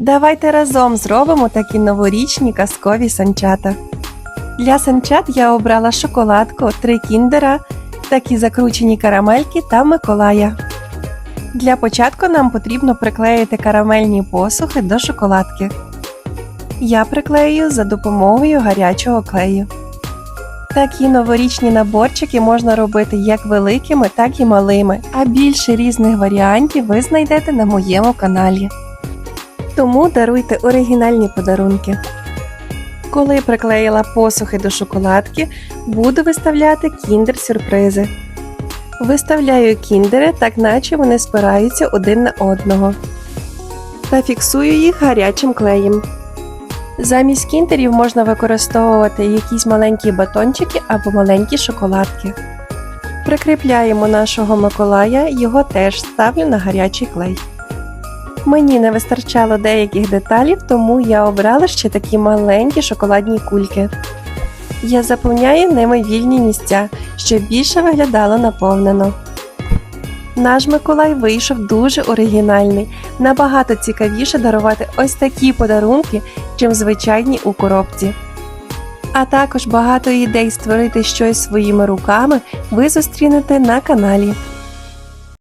Давайте разом зробимо такі новорічні казкові санчата. Для санчат я обрала шоколадку, три кіндера, такі закручені карамельки та Миколая. Для початку нам потрібно приклеїти карамельні посухи до шоколадки. Я приклею за допомогою гарячого клею. Такі новорічні наборчики можна робити як великими, так і малими, а більше різних варіантів ви знайдете на моєму каналі. Тому даруйте оригінальні подарунки. Коли приклеїла посухи до шоколадки, буду виставляти кіндер-сюрпризи. Виставляю кіндери, так наче вони спираються один на одного. Та фіксую їх гарячим клеєм. Замість кіндерів можна використовувати якісь маленькі батончики або маленькі шоколадки. Прикріпляємо нашого Миколая, його теж ставлю на гарячий клей. Мені не вистачало деяких деталів, тому я обрала ще такі маленькі шоколадні кульки. Я заповняю ними вільні місця, щоб більше виглядало наповнено. Наш Миколай вийшов дуже оригінальний, набагато цікавіше дарувати ось такі подарунки, чим звичайні у коробці. А також багато ідей створити щось своїми руками ви зустрінете на каналі.